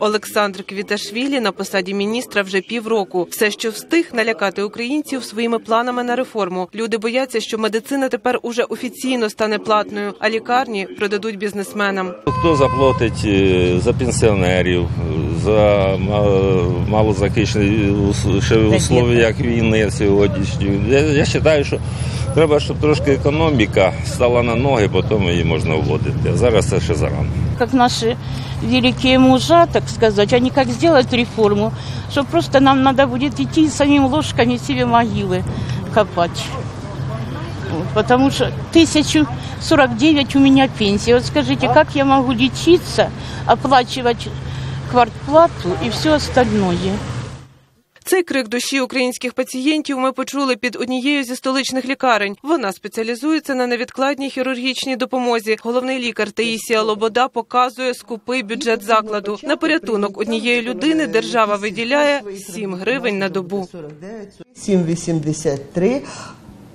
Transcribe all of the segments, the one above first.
Олександр Квіташвілі на посаді міністра вже півроку. Все, що встиг налякати українців своїми планами на реформу. Люди бояться, що медицина тепер уже офіційно стане платною, а лікарні продадуть бізнесменам. Хто заплатить е, за пенсіонерів, за ма- малозахищені ус- ще условия, як війни сьогоднішні? Я, я вважаю, що треба, щоб трошки економіка стала на ноги, потім її можна вводити. А зараз це ще зарано. как наши великие мужа, так сказать, они как сделают реформу, что просто нам надо будет идти и самим ложками себе могилы копать. Вот, потому что 1049 у меня пенсия. Вот скажите, как я могу лечиться, оплачивать квартплату и все остальное? Цей крик душі українських пацієнтів ми почули під однією зі столичних лікарень. Вона спеціалізується на невідкладній хірургічній допомозі. Головний лікар Таїсія Лобода показує скупий бюджет закладу. На порятунок однієї людини держава виділяє 7 гривень на добу. 7,83.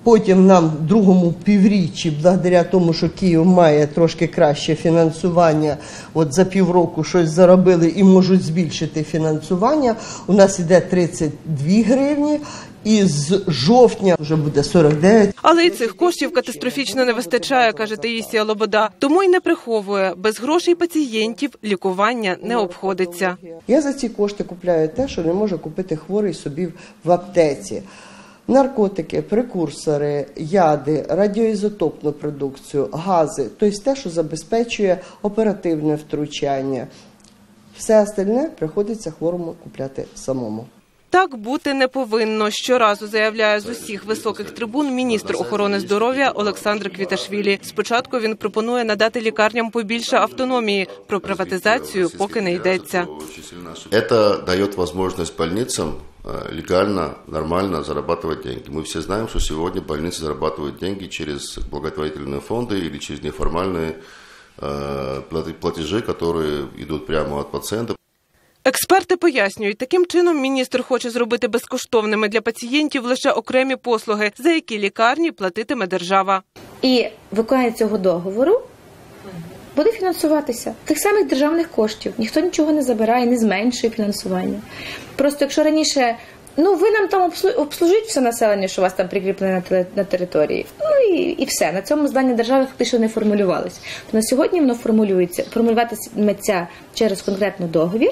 Потім нам в другому півріччі, благодаря тому, що Київ має трошки краще фінансування, от за півроку щось заробили і можуть збільшити фінансування. У нас іде 32 гривні, і з жовтня вже буде 49. Але і цих коштів катастрофічно не вистачає, каже Таїсія Лобода. Тому й не приховує без грошей пацієнтів лікування не обходиться. Я за ці кошти купляю те, що не може купити хворий собі в аптеці. Наркотики, прекурсори, яди, радіоізотопну продукцію, гази, тобто те, що забезпечує оперативне втручання. Все остальне приходиться хворому купляти самому. Так бути не повинно. Щоразу заявляє з усіх високих трибун міністр охорони здоров'я Олександр Квіташвілі. Спочатку він пропонує надати лікарням побільше автономії. Про приватизацію поки не йдеться. Это дает возможность больницам э, легально, нормально зарабатывать деньги. Мы все знаем, что сегодня больницы зарабатывают деньги через благотворительные фонды или через неформальные э, плати- платежи, которые идут прямо от пациента. Експерти пояснюють, таким чином міністр хоче зробити безкоштовними для пацієнтів лише окремі послуги, за які лікарні платитиме держава. І виконання цього договору буде фінансуватися тих самих державних коштів. Ніхто нічого не забирає, не зменшує фінансування. Просто якщо раніше. Ну, ви нам там обслу- обслужіть все населення, що у вас там прикріплене на, території. Ну і, і все. На цьому здання держави фактично не формулювалось. На сьогодні воно формулюється, формулюватиметься через конкретно договір.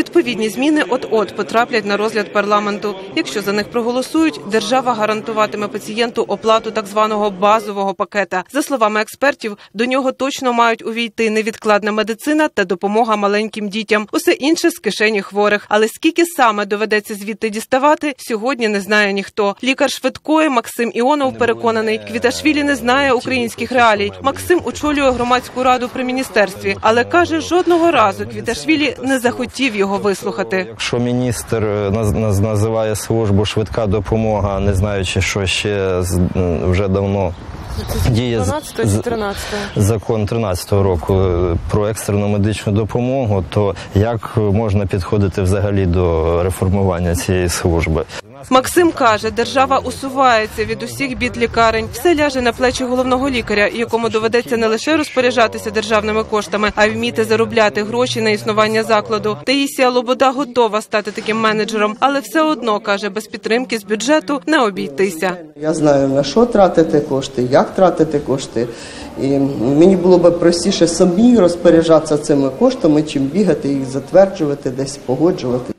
Відповідні зміни от-от потраплять на розгляд парламенту. Якщо за них проголосують, держава гарантуватиме пацієнту оплату так званого базового пакета. За словами експертів, до нього точно мають увійти невідкладна медицина та допомога маленьким дітям. Усе інше з кишені хворих. Але скільки саме доведеться звідти діставати, сьогодні не знає ніхто. Лікар швидкої Максим Іонов переконаний, Квіташвілі не знає українських реалій. Максим очолює громадську раду при міністерстві, але каже, жодного разу Квіташвілі не захотів його вислухати. Якщо міністр е, наз- називає службу швидка допомога, не знаючи, що ще з- вже давно діє з- з- закон 13-го року е, про екстрену медичну допомогу, то як можна підходити взагалі до реформування цієї служби? Максим каже, держава усувається від усіх бід лікарень. Все ляже на плечі головного лікаря, якому доведеться не лише розпоряджатися державними коштами, а й вміти заробляти гроші на існування закладу. Таїсія Лобода готова стати таким менеджером, але все одно каже, без підтримки з бюджету не обійтися. Я знаю на що тратити кошти, як тратити кошти. І мені було б простіше самі розпоряджатися цими коштами, чим бігати їх затверджувати, десь погоджувати.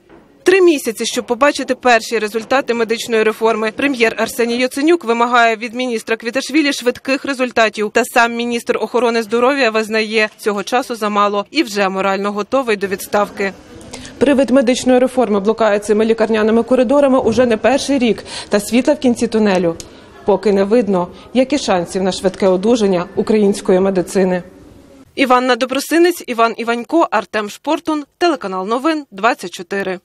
Місяці, щоб побачити перші результати медичної реформи. Прем'єр Арсеній Яценюк вимагає від міністра Квіташвілі швидких результатів. Та сам міністр охорони здоров'я визнає, цього часу замало і вже морально готовий до відставки. Привид медичної реформи блукає цими лікарняними коридорами уже не перший рік, та світла в кінці тунелю поки не видно, як і шансів на швидке одужання української медицини. Іванна Добросинець, Іван Іванько, Артем Шпортун, телеканал Новин 24.